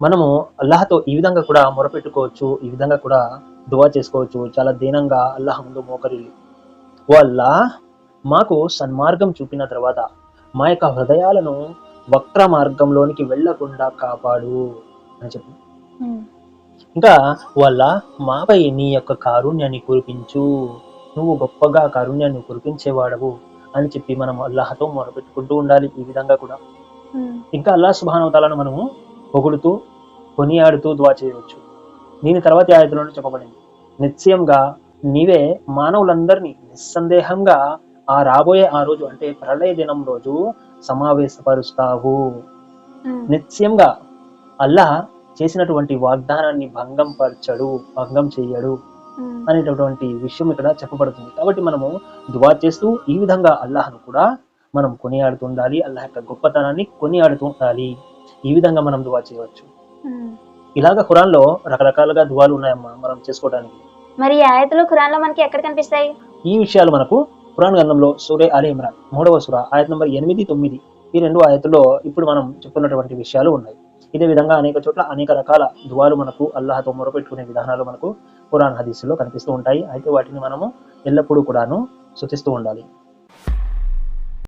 మనము అల్లాహతో ఈ విధంగా కూడా మొరపెట్టుకోవచ్చు ఈ విధంగా కూడా దువా చేసుకోవచ్చు. చాలా దీనంగా అల్లాహ్ ముందు మోకరిల్లి. ఓ అల్లాహ్ మాకు సన్మార్గం చూపిన తర్వాత మా యొక్క హృదయాలను వక్ర మార్గంలోనికి వెళ్ళకుండా కాపాడు అని చెప్పి. ఇంకా వల్ల మాపై నీ యొక్క కారుణ్యాన్ని కురిపించు. నువ్వు గొప్పగా కారుణ్యాన్ని కురిపించేవాడవు అని చెప్పి మనం అల్లాహతో మొరపెట్టుకుంటూ ఉండాలి ఈ విధంగా కూడా. ఇంకా అల్లాహ్ సుబానవతాలను మనము పొగుడుతూ కొనియాడుతూ దువా చేయవచ్చు. దీని తర్వాత ఆయతలో చెప్పబడింది. నిశ్చయంగా నీవే మానవులందరినీ నిస్సందేహంగా ఆ రాబోయే ఆ రోజు అంటే ప్రళయ దినం రోజు సమావేశపరుస్తావు. నిశ్చయంగా అల్లాహ్ చేసినటువంటి వాగ్దానాన్ని భంగం పరచడు భంగం చెయ్యడు ఉమ్, అనేటటువంటి విషయం ఇక్కడ చెప్పబడుతుంది. కాబట్టి మనము దువా చేస్తూ ఈ విధంగా అల్లాహ్ను కూడా మనం కొనియాడుతూ ఉండాలి. అల్లాహ్ యొక్క గొప్పతనాన్ని కొనియాడుతూ ఉండాలి. ఈ విధంగా మనం దువా చేయవచ్చు. ఇలాగ ఖురాన్లో రకరకాలుగా దువాలు ఉన్నాయమ్మా మనం చేసుకోవడానికి. మరి ఆయతలు ఖురాన్లో మనకి ఎక్కడ కనిపిస్తాయి? ఈ విషయాలు మనకు ఖురాన్ గ్రంథంలో సూరే అలీ ఇమ్రాన్ మూడవ సుర ఆయత నంబర్ ఎనిమిది తొమ్మిది ఈ రెండు ఆయతుల్లో ఇప్పుడు మనం చెప్పుకున్నటువంటి విషయాలు ఉన్నాయి. ఇదే విధంగా అనేక చోట్ల అనేక రకాల దువాలు మనకు అల్లాహతో మొరపెట్టుకునే విధానాలు మనకు ఖురాన్ హదీసులో కనిపిస్తూ ఉంటాయి. అయితే వాటిని మనము ఎల్లప్పుడూ కూడాను శుతిస్తూ ఉండాలి.